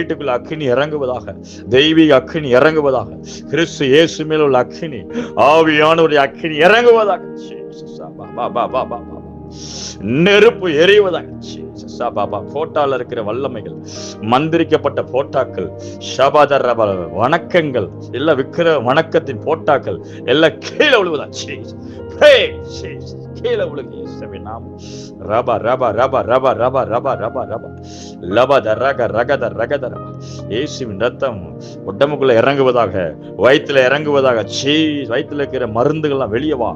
வீட்டுக்குள்ள அக்கினி இறங்குவதாக தெய்வீக அக்கினி இறங்குவதாக கிறிஸ்து இயேசு மேல் உள்ள அக்கினி ஆவியானவருடைய அக்கினி இறங்குவதாக நெருப்பு எரிவதாக போட்டால இருக்கிற வல்லமைகள் மந்திரிக்கப்பட்ட போட்டாக்கள் ஷபாதர் வணக்கங்கள் எல்லாம் விக்கிர வணக்கத்தின் போட்டாக்கள் எல்லாம் கீழே விழுவதா Jesus. Pray, Jesus. கீழே விழுங்க இயேசுவின் நாமம் ரப ரப ரப ரப ரப ரப ரப ரபா லபத ரக ரகத ரகத ரப இயேசுவின் ரத்தம் உடம்புக்குள்ள இறங்குவதாக வயிற்றுல இறங்குவதாக சீ வயிற்றுல இருக்கிற மருந்துகள்லாம் வெளியே வா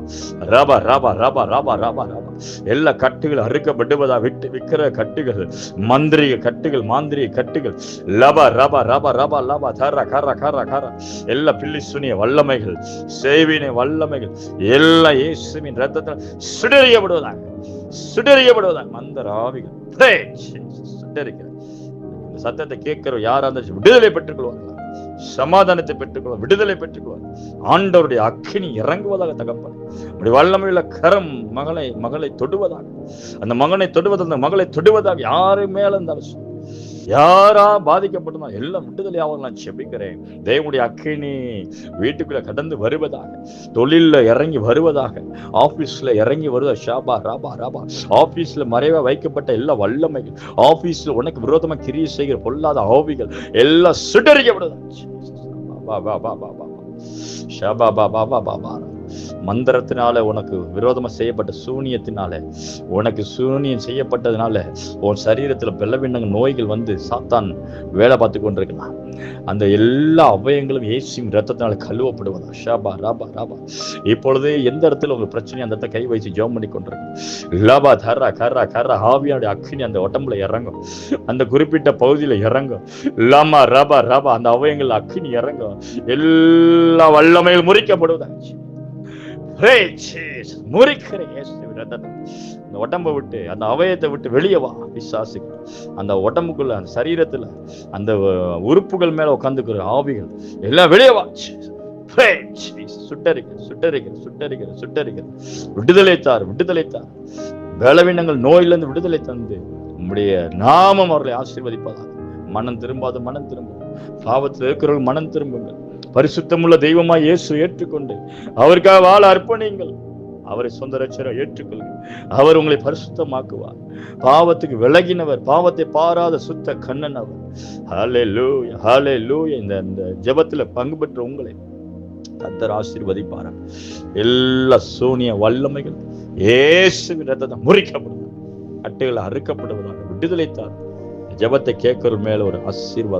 ரபா ரபா ரபா ரபா ரபா ரபா எல்லா கட்டுகள் அறுக்கப்படுவதா விட்டு விக்கிற கட்டுகள் மந்திரிக கட்டுகள் மாந்திரிய கட்டுகள் லப ரபா ரபா ரபா லப தர கர கர கர எல்லா பில்லி சுனிய வல்லமைகள் சேவினை வல்லமைகள் எல்லா இயேசுவின் ரத்தத்தில் சுடறியப்படுவதாக சுடறியப்படுவதாக மந்தராவிகள். ஆவிகள் இந்த சத்தத்தை கேட்கிற யாரா இருந்தாலும் விடுதலை பெற்றுக்கொள்வார்களா சமாதானத்தை பெற்றுக்கொள்ள விடுதலை பெற்றுக்கொள்வார். ஆண்டவருடைய அக்கினி இறங்குவதாக தகப்பன். அப்படி வல்லமையுள்ள கரம் மகளை மகளை தொடுவதாக. அந்த மகனை தொடுவதாக அந்த மகளை தொடுவதாக யாரு மேல இருந்தாலும் யாரா பாதிக்கப்பட்டதும் எல்லாம் விட்டுதலை ஆகும் நான் செபிக்கிறேன் தேவனுடைய அக்கினி வீட்டுக்குள்ள கடந்து வருவதாக தொழிலில் இறங்கி வருவதாக ஆஃபீஸில் இறங்கி வருவதா ஷாபா ராபா ராபா ஆஃபீஸில் மறைவா வைக்கப்பட்ட எல்லா வல்லமைகள் ஆஃபீஸில் உனக்கு விரோதமாக கிரியை செய்கிற பொல்லாத ஆவிகள் எல்லாம் சிடறிய விடுதா பாபா பாபா பாபா பாபா பாபா பாபா மந்திரத்தினால உனக்கு விரோதமா செய்யப்பட்ட சூனியத்தினால உனக்கு சூனியம் செய்யப்பட்டதுனால உன் சரீரத்துல பெல்லவிண்ணங்க நோய்கள் வந்து சாத்தான் வேலை பார்த்து கொண்டிருக்கலாம். அந்த எல்லா அவயங்களும் ஏசியும் ரத்தத்தினால கழுவப்படுவதா? ஷாபா ராபா ராபா. இப்பொழுது எந்த இடத்துல உங்க பிரச்சனை அந்த இடத்த கை வச்சு ஜோம் பண்ணி கொண்டிருக்கு லபா தர்ரா கர்ரா கர்ரா ஆவியானுடைய அக்கினி அந்த உடம்புல இறங்கும். அந்த குறிப்பிட்ட பகுதியில இறங்கும். லமா ரபா ரபா அந்த அவயங்கள் அக்கினி இறங்கும். எல்லா வல்லமையில் முறிக்கப்படுவதாச்சு Pray, அந்த உடம்பை விட்டு அந்த அவயத்தை விட்டு வெளியே வா விசுவாசிக்க அந்த உடம்புக்குள்ள அந்த சரீரத்துல அந்த உறுப்புகள் மேல உட்காந்துக்கிற ஆவிகள் எல்லாம் வெளியே வா சுட்டரிக்கிற சுட்டரிக்கிற சுட்டரிக்கிற சுட்டரிக்கிற. விடுதலை தார் விடுதலை தார். பலவீனங்கள் நோயிலிருந்து விடுதலை தந்து நம்முடைய நாமம் அவர்களை ஆசீர்வதிப்பதாக. மனம் திரும்பாத மனம் திரும்பும். பாவத்தில் இருக்கிறவர்கள் மனம் திரும்புங்கள். பரிசுத்தமுள்ள தெய்வமாய் இயேசு ஏற்றுக்கொண்டு அவருக்காக வாழ அர்ப்பணிங்கள் அவரை சொந்த ரட்சரை ஏற்றுக்கொள்ளுங்கள். அவர் உங்களை பரிசுத்தமாக்குவார். பாவத்துக்கு விலகினவர் பாவத்தை பாராத சுத்த கண்ணன் அவர். ஹாலே லூயா ஹாலே லூ இந்த இந்த ஜெபத்துல பங்கு பெற்ற உங்களை கத்தர் ஆசீர்வதிப்பாரா எல்லா சூனிய வல்லமைகள் ஏசு ரத்தத்தை முறிக்கப்படுவது அட்டைகள் அறுக்கப்படுவதாக விடுதலை தான் ஜெபத்தை கேட்கற மேல ஒரு ஆசீர்வாதம்